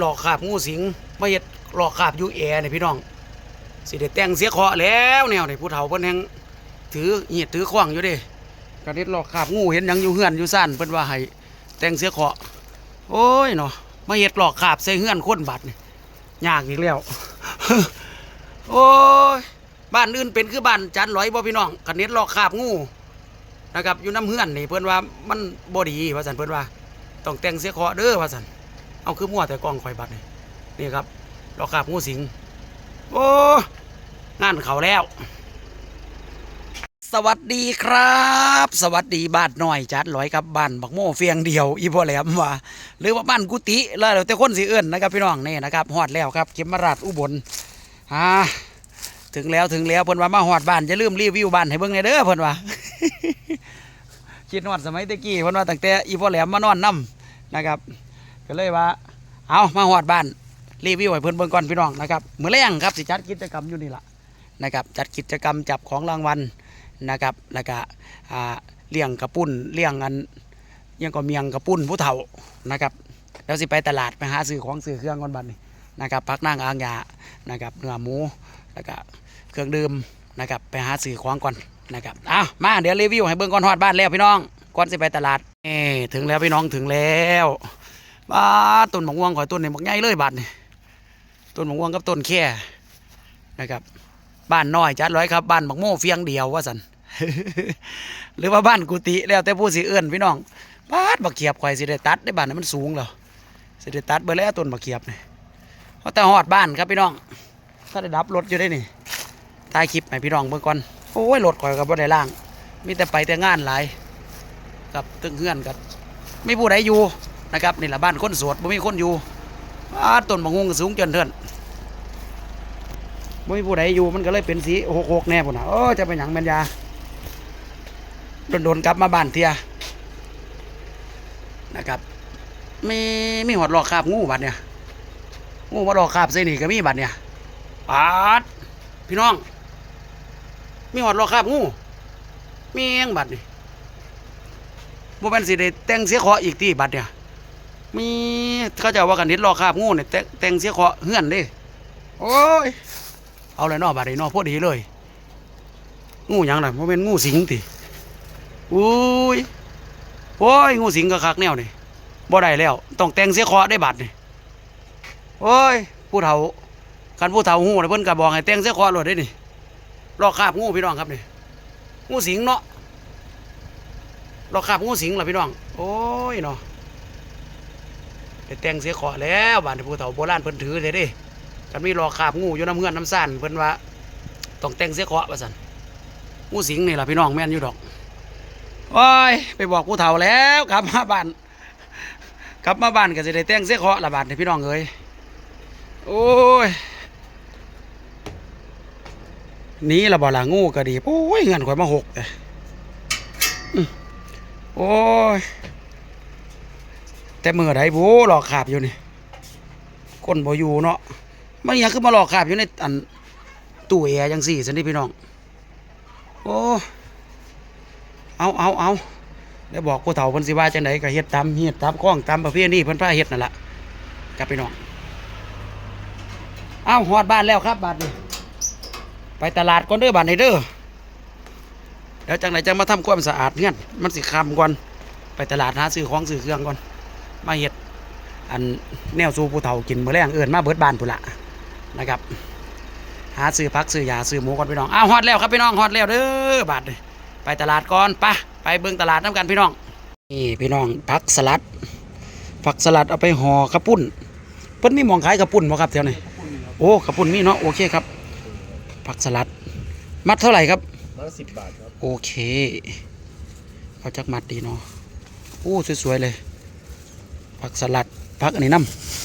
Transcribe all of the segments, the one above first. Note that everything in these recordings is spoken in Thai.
หลอกขาบงูสิงมาเฮ็ดหลอกขาบยูแอร์นี่พี่น้องสิได้แต่งเสียคราะห์แล้วแนวนี่ผู้เฒ่าเพิ่นแฮงถือเหียดถือขวางอยู่เด้ก็เฮ็ดหลอกขาบงูเห็นยังอยู่เฮือนอยู่ซ่านเพิ่นว่าให้แต่งเสียคราะห์โอ้ยเนาะมาเฮ็ดหลอกขาบใส่เฮือนคนบัดนี่ยากอีกแล้วโอ้ยบ้านอื่นเป็นคือบ้านจันร้อยบ่พี่น้องคันเฮ็ดหลอกขาบงูนะครับอยู่น้ำเฮือนนี่เพิ่นว่ามันบ่ดีว่าซั่นเพิ่นว่า ต้องแต่งเสียคราะห์เด้อว่าซั่น เอาคือมั่วแต่กล้องข่อยบัดนี่นี่ครับหลอกขาบงูสิงโอ้งานเขาแล้ว สวัสดีครับ สวัสดีบ้านน้อยจัดร้อยครับบ้านบักโม่เฟียงเดียว อีพ่อแหลมว่าหรือว่าบ้านกุฏิแล้วแต่คนสิเอื้นนะครับพี่น้องนี่นะครับฮอดแล้วครับเข็มราชอุบลอ่าถึงแล้วถึงแล้วเพิ่นว่ามาฮอดบ้านอย่าลืมรีวิวบ้านให้เบิ่งในอยเด้อเพิ่นว่าคิดฮอดสมัยตะกี้เพิ่นว่าตั้งแต่อีพ่อแหลมมานอนนํนะครับ ก็เลยว่า เอามาฮอดบ้านรีวิวให้เพื่อนเบิ่งก่อนพี่น้องนะครับมื้อแรงครับสิจัดกิจกรรมอยู่นี่ละนะครับจัดกิจกรรมจับของรางวัลนะครับแล้วก็เลี้ยงกระปุ้นเลี้ยงอันยังก็เมียงกระปุ้นผู้เฒ่านะครับแล้วสิไปตลาดไปหาซื้อของซื้อเครื่องก่อนบัดนี้นะครับพักนั่งอ่างยานะครับเนื้อหมูแล้วก็เครื่องดื่มนะครับไปหาซื้อของก่อนนะครับอ้าวมาเดี๋ยวรีวิวให้เบิ่งก่อนฮอดบ้านแล้วพี่น้องก่อนสิไปตลาดเอ้ถึงแล้วพี่น้องถึงแล้ว บ้าต้นมะม่วงข่อยต้นนี่บักใหญ่เลยบัดนี่ต้นมะม่วงกับต้นแค่นะครับ บ้านน้อยจัดร้อยครับ บ้านบักโม่เฟียงเดียวว่าสันหรือว่าบ้านกุฏิแล้วแต่ผู้สิเอื้อนพี่น้องบ้านบักเขียบข่อยสิได้ตัดได้บ้านนั้นมันสูงเหรอสิได้ตัดเบอร์แล้วต้นบักเขียบนี่เพราะแต่หอดบ้านครับพี่น้อง ถ้าได้ดับรถอยู่ได้นี่ถ่ายคลิปให้พี่น้องเบิ่งก่อนโอ้ยรถข่อยกับบ่ได้ล่าง มีแต่ไปแต่งานหลายกับตึงเฮือนกับไม่ผู้ใดอยู่ นะครับนี่แหละบ้านคนสวดบ่มีคนอยู่อาต้นบางงก็สูงจนเทินไม่มีผู้ใดอยู่มันก็เลยเป็นสีหกหกแน่พุ่นนะโอ้จะเป็นหยังแมนยาโดนโดนๆกลับมาบ้านเทียนะครับมีมีหอดหลอกคาบงูบัดเนี่ยงูมาหลอกคาบใส่นี่ก็มีบัดเนี่ยปาดพี่น้อง มีหอดหลอกคาบงูมีเองบัดนี่บ่เป็นสิได้แต่งเสียคราะห์อีกที่บัดเนี่ย มีเขาจะว่ากันนิดรอคาบงูเนี่ยแต่แต่งเสียเคราะห์เฮือนเดิโอ้ยเอาเลยเนอบาดนี้นอพอดีเลย งูหยังน่ะมันเป็นงูสิงติอุ้ยโอ้ยงูสิงก็คักแนวนี่บ่ได้แล้ว ต้องแต่งเสียเคราะห์ได้บาดนี่โอ้ยผู้เฒ่าคันผู้เฒ่าหูน่ะเพิ่นก็บอกให้แต่งเสียเคราะห์โลดได้นี่รอคาบงูพี่น้องครับนี่งูสิงเนาะรอคาบงูสิงล่ะพี่น้อง โอ้ยเนาะ ได้แต่งเสียขอแล้วบ้านผู้เฒ่าโบราณเพิ่นถือเลยดิกันมีรอขาบงูอยู่น้ำเงื่อนน้ำซ่านเพิ่นว่าต้องแต่งเสียขอว่าซั่นงูสิงนี่ล่ะพี่น้องแม่นอยู่ดอกโอ้ยไปบอกผู้เฒ่าแล้วกลับมาบ้านกลับมาบ้านก็สิได้แต่งเสียขอละบาดนี่พี่น้องเอ้ยโอ้ยนี่ละบ่ละงูก็ดีโอ้ยเงินข่อยมาหกเลยโอ้ย แต่มือไดโบหลอกขาบอยู่นี่คนบ่อยู่เนาะมันยังคือมาหลอกขาบอยู่ในอันตู้แอร์จังสี่สันนี่พี่น้องโอ้เอาเอาเอาแล้วบอกผู้เฒ่าเพิ่นสิว่าจังไดก็เฮ็ดตามเฮ็ดตามข้องตามประเพณีเพิ่นพาเฮ็ดนั่นล่ะกับพี่น้องเอาฮอดบ้านแล้วครับบาดนี้ไปตลาดก่อนเด้อบาดนี้เด้อเดี๋ยวจังไดจังมาทำความสะอาดเฮือนมันสิคํก่อนไปตลาดหาซื้อของซื้อเครื่องก่อน มาเฮ็ดอันแนวสู่ผู้เฒ่ากินมื้อแรงเอิ้นมาเบิดบ้านพุ่นละนะครับ หาซื้อผักซื้อยาซื้อหมูก่อนพี่น้องอ้าวฮอดแล้วครับพี่น้องฮอดแล้วเด้อบาดนี้ไปตลาดก่อนไปะไปเบิ่งตลาดน้ำกันพี่น้องนี่พี่น้องผักสลัดผักสลัดเอาไปห่อกระปุ้นเพิ่นมีหมองขายกระปุ้นบ่ครับแถวนี้โอ้กระปุ้นมีเนาะโอเคครับผักสลัด มัดเท่าไหร่ครับมาสิบบาทครับโอเคเขาจักมัดดีเนาะโอ้สวยๆเลย ผักสลัดผักอันนี้น้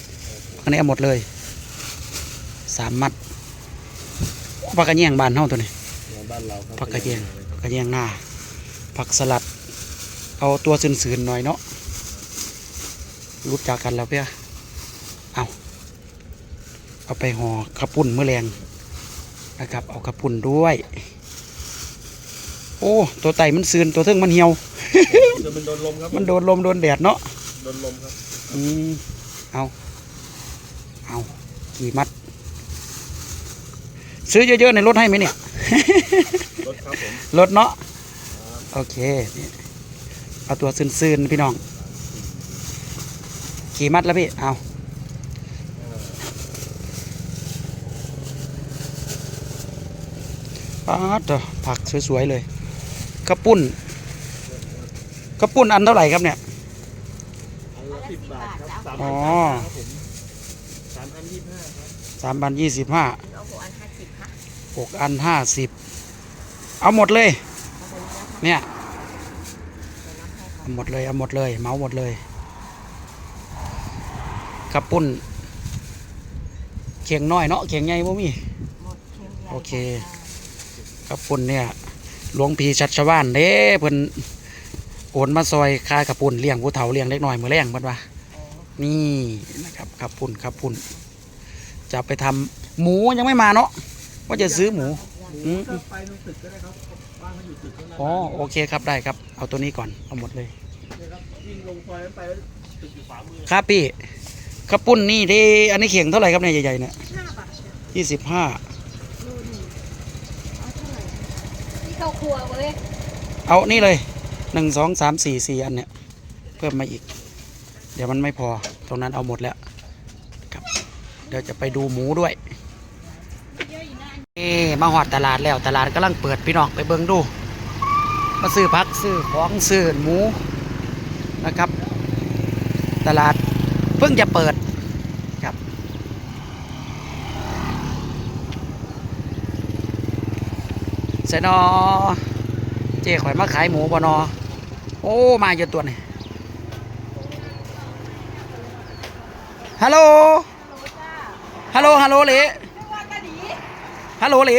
ำอันนี้เอาหมดเลยสามมัดผักกระเยียงบานเท่าตัวนี้ในบ้านเราครับผักกระเยียงผักกระเยียงหน้าผักสลัด เอาตัวซื่นๆหน่อยเนาะรู้จักกันแล้วเพี่ยเอาเอาไปห่อกระปุ่นเมื่อแรงนะครับเอากระปุ่นด้วย โอ้ตัวไตมันซื่นตัวเทิงมันเหี่ยวจะเป็นโดนลมครับมันโดนลมโดนแดดเนาะโดนลมครับ อืมเอา เอา กี่มัด ซื้อเยอะๆในรถให้ไหมเนี่ย รถครับผมรถเนาะ โอเคนี่เอาตัวซื่นๆ พี่น้อง กี่มัดแล้วพี่ เอา ป๊าดเถอะผักสวยๆเลยกระปุ้นกระปุ้นอันเท่าไหร่ครับเนี่ยอันละ สิบบาทครับสามอ๋พัอนครับผมสามพันยี่สิบห้าครับสามพันยี่สิบห้าเอาหกอันห้าสิบค่ะหกอันห้าสิบเอาหมดเลยเนี่ยเอาหมดเลยเอาหมดเลยเหมาหมดเลยกระปุ้นเขียงน้อยเนาะเขียงใหญ่บ่มี หมดเค็มใหญ่โอเคกระปุ้นเนี่ยหลวงพีชัดชวานเด้เพิ่น โอนมาซอยค่ากระปุ้นเลี้ยงผู้เฒ่าเลี้ยงเล็กน้อยมือแรงเพิ่นว่านี่นะครับกระปุ้นกระปุ้นจะไปทำหมูยังไม่มาเนาะว่าจะซื้อหมูอืมถ้าไปตรงตึกก็ได้ครับบ้านเขาอยู่ตึกข้างหน้าอ๋อโอเคครับได้ครับ เอาตัวนี้ก่อนเอาหมดเลยเนี่ยครับวิ่งลงซอยนั้นไปแล้วตึกอยู่ขวามือครับพี่กระปุ้นนี่ที่อันนี้เข่งเท่าไหร่ครับเนี่ยใหญ่ๆเนี่ยห้าบาทเชียวยี่สิบห้าโลหนึ่งเอาเท่าไหร่นี่เข้าครัวเว้ยเอานี่เลย หนึ่งสองสามสี่สี่อันเนี่ยเพิ่มมาอีก เดี๋ยวมันไม่พอตรงนั้นเอาหมดแล้วครับเดี๋ยวจะไปดูหมูด้วยเอ๊มาหอดตลาดแล้วตลาดกำลังเปิดพี่น้องไปเบิ่งดู มาซื้อพักซื้อของซื้อหมูนะครับ ตลาดเพิ่งจะเปิดครับ เสนอเจ๊ข่อยมาขายหมูบ่นอ โอ้ มาเยอะตัวนี่ฮัลโหล ฮัลโหล ฮัลโหลเหลฮัลโหลเหล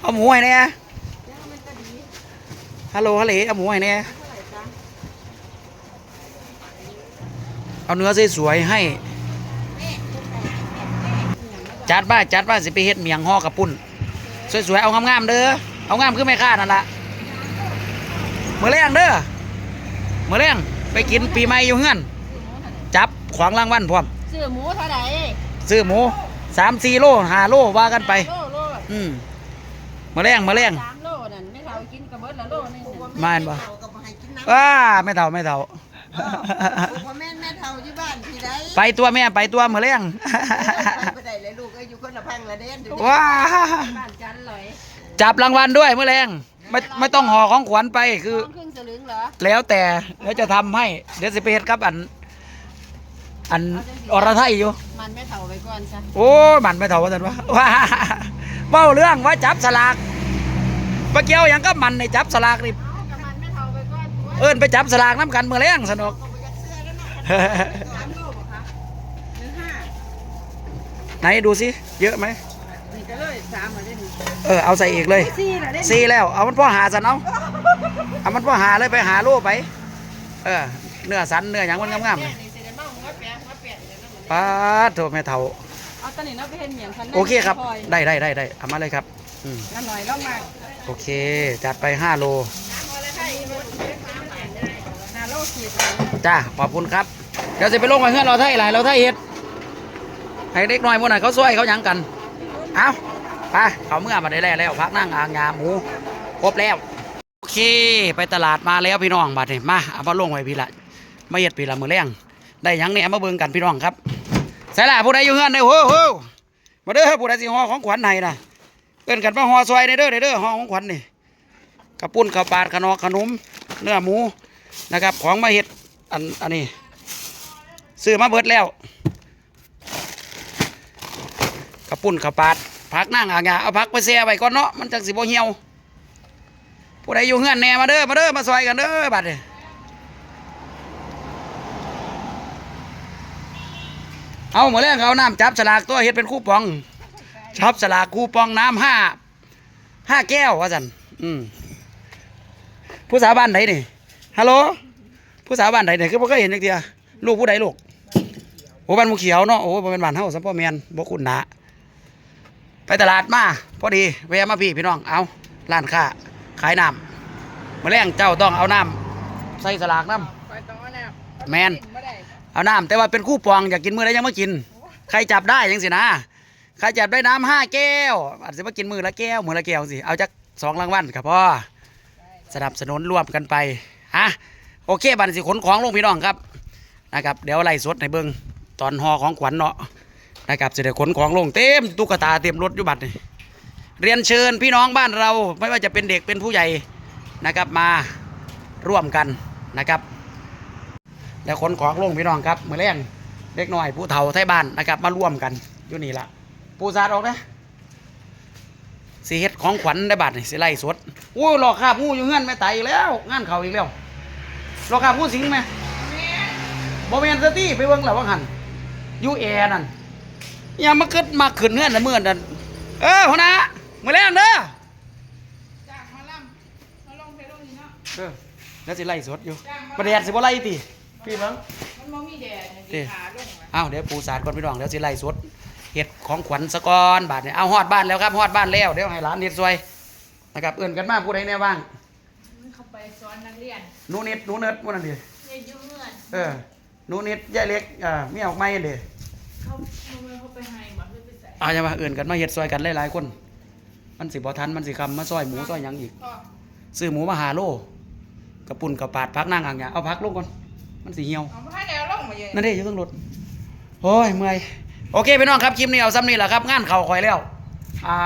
เอาหมูให้เนี่ยฮัลโหลฮัลโหลเอาหมูให้เนี่ยเอาเนื้อสวยๆให้ จัดบ้าจัดบ้าสิไปเฮ็ดเมียงห่อกระปุ่น สวยๆ เอางามๆเด้อ เอางามคือแม่ค้านั่นละมื้อแรงเด้อมื้อแรงไปกินปีใหม่อยู่เฮือน จับของรางวัลพร้อมซื้อหมูเท่าไหร่ซื้อหมูสามสี่โลห้าโลว่ากันไปโลโลอืมมื้อแรงมื้อแรงสามโลนั่นไม่เท่ากินกระเบิดละโลนึงมาเห็นบ่เท่ากับให้กินน้ว้าไม่เท่าไม่เท่าำพ่อแม่แม่เท่าที่บ้านที่ใดไปตัวแม่ไปตัวมื้อแรงไปได้เลยลูกเอ้ยอยู่คนละพังละเด่นอยู่ว้าบ้านจันลอย จับรางวัลด้วยมื้อแรงไม่ไม่ต้องห่อของขวัญไปคือสองครึ่งสลึงเหรอแล้วแต่แล้วจะทำให้เดี๋ยวสิไปเฮ็ดกับอัน อันอรไทยอยู่ มันไม่เท่าไปก่อนซะโอ้ยมันไม่เท่าว่าสันวะว่าเบ้าเรื่องว่าจับสลากปะเกียวหยังก็มันในจับสลากนี่เอากับมันไม่เท่าไปก่อนเอิ้นไปจับสลากน้ำกันเมื่อแรงสนุกสามโลบ่คะหรือห้าไหนดูสิเยอะไหมนี่ ก็เลยสามมาได้นี่เออเอาใส่อีกเลยสี่ละได้สี่แล้ว เอามันพ่อหาสันเอาเอามันพ่อหาเลยไปหาโลไป เออ เนื้อสันเนื้อหยังมันงามๆเนี่นี่ยนี่สิได้เมาหัวแปะหัวแปะเนี่ยนะป้าดโถแม่เฒ่าเอาตอนนี้เนาะไปเห็นเหมียงคันนั้นโอเคครับพลอยได้ได้ได้ได้เอามาเลยครับอืมนั่นหน่อยลองมาโอเค จัดไปห้าโลหาโลขีดจ้าขอบคุณครับ เดี๋ยวจะไปลงไปเพื่อนเราไทยหลายเราไทยเฮ็ดให้เด็กน้อยมื่อไหร่เขาช่วยเขาหยังกัน เอาไปเขาเมื่อมาได้แล้วแล้วพักนั่งอางยาหมูครบแล้ว โอเค ไปตลาดมาแล้วพี่น้องบัดนี้มาเอามาลงไว้พี่ละมาเฮ็ดพี่ละมือแรงได้ยังเนี่ยมาเบิ่งกันพี่น้องครับใส่ละผู้ใดอยู่เฮือนเด้อโหโหมาเด้อผู้ใดสิห่อของขวัญให้นะเอิ้นกันมาห่อซอยเด้อเด้อเด้อห่อของขวัญนี่กระปุ้นข้าวปาดขนมขนมเนื้อหมูนะครับ ของมาเฮ็ดอันอันนี้ซื้อมาเบิดแล้ว กระปุ่นกระปาดพักนั่งอ่างยาเอาพักไปแช่ไว้ก่อนเนาะมันจังสิบ่เหี่ยวผู้ใดอยู่เฮือนแน่มาเด้อมาเด้อมาซอยกันเด้อบัดนี้เอาหมดแล้วเอาน้ำจับสลากตัวเฮ็ดเป็นคู่ปองจับสลากคู่ปองน้ำห้าห้าแก้วว่าสันอืมผู้สาวบ้านไหนนี่ฮัลโหลผู้สาวบ้านใดเนี่ยคือบ่เคยเห็นจักเทียลูกผู้ใดลูกโอ้บ้านหมูเขียวเนาะโอ้บ่เป็นบ้านเฮาซัมพ่อแม่นบ่คุ้นหนา ไปตลาดมาพอดีแวะมาพี่พี่น้องเอาร้านค้าขายน้ำมื้อแรงเจ้าต้องเอาน้ำใส่สลากน้ไปต่อแล้วแม่นบ่ได้ำเอาน้ำแต่ว่าเป็นคู่ปองอยากกินมือแล้วยังไม่กิน ใครจับได้ยังสินะใครจับได้น้ำห้าแก้วอาจจะมากินมือละแก้วมือละแก้วสิเอาจากสองรางวัลครับพ่อสนับสนุนร่วมกันไปฮะโอเคบัดนสิขนของลงพี่น้องครับนะครับ เดี๋ยวไล่สดในเบิ้งตอนหอของขวัญเนาะ นะครับจะได้ขนของลงเต็มตุ๊กตาเต็มรถอยู่บัดนี่เรียนเชิญพี่น้องบ้านเราไม่ว่าจะเป็นเด็กเป็นผู้ใหญ่นะครับมาร่วมกันนะครับ แล้วขนของลงพี่น้องครับมือแรงเล็กน้อยผู้เฒ่าไทยบ้านนะครับมาร่วมกันอยู่นี่ละปูซาดออกนะสีเฮ็ดของขวัญได้บัตรนี่สิไล่สดโอ้ยหลอกข้าผู้อยู่เงื่อนแม่ไตอีกแล้วงานเขาอีกแล้วหลอกข้าผู้สิงไหมบ่แม่นสตี้ไปเบิ่งแล้วว่าหันอยู่แอร์นั่น อย่ามาเกิดมาขึ้นเงื่อนละเมื่อนั่นเออหัวหน้ามือแรงเด้อจ้างมาล่ำมาลงไปลงนี่เนาะเออแล้วสิไล่สดอยู่ประเดี๋ยวสิบ่ไล่ติพี่เบิ่งมันบ่มีแดดเนี่ยเด้สิขาลงอะอ้าวเดี๋ยวปูสาดก่อนพี่น้องเดี๋ยวสิไล่สดเห็ดของขวัญสะกอนบาทเนี่ยเอาฮอดบ้านแล้วครับฮอดบ้านแล้วเดี๋ยวให้หลานเฮ็ดซวยนะครับเอื้อนกันมาผู้ใดแน่บ้างมันเข้าไปสอนนักเรียนหนูเน็ตหนูเนิร์ดพวกนั้นดิเรียนอยู่เงื่อนเออหนูเน็ตยายเล็กอ่ามีออกไม้เด้เขา เขาเขาไปให้บ่คือไปใส่เอาจะมาเอื้อนกันมาเฮ็ดซอยกันหลายๆคน มันสิบ่ทันมันสิคำมาซอยหมูซอยหยังอีกพ่อซื้อหมูมาหาโลกระปุ่นกระปาดพักนั่งอ่างเนี่ยเอาพักลงก่อนมันสิเหี่ยวเอามาให้แนวลงมาเยอะนั่นเด้อยู่เทั้งรถโอ้ยเมื่อยโอเคพี่น้องครับคลิปนี้เอาซ้ำนี่แหละครับงานเข่าคอยแล้วอ่า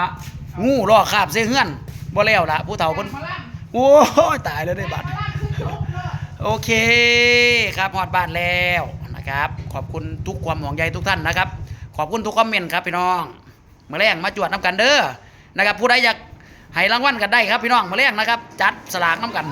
งูลอกคาบเสียเฮือนบ่แล้วล่ะผู้เฒ่าเพิ่นมาล่โอ้ยตายแล้วได้ำบัตรมาล่ำคือจบเลยโอเคครับฮอดบ้านแล้วนะครับ ขอบคุณทุกความห่วงใยทุกท่านนะครับข อบคุณทุกคอมเมนต์ครับพี่น้องมาแรงมาจวดน้ำกันเด้อนะครับผู้ใดอยากให้รางวัลกันได้ครับพี่น้องมาแรงนะครับ จัดสลากน้ำกัน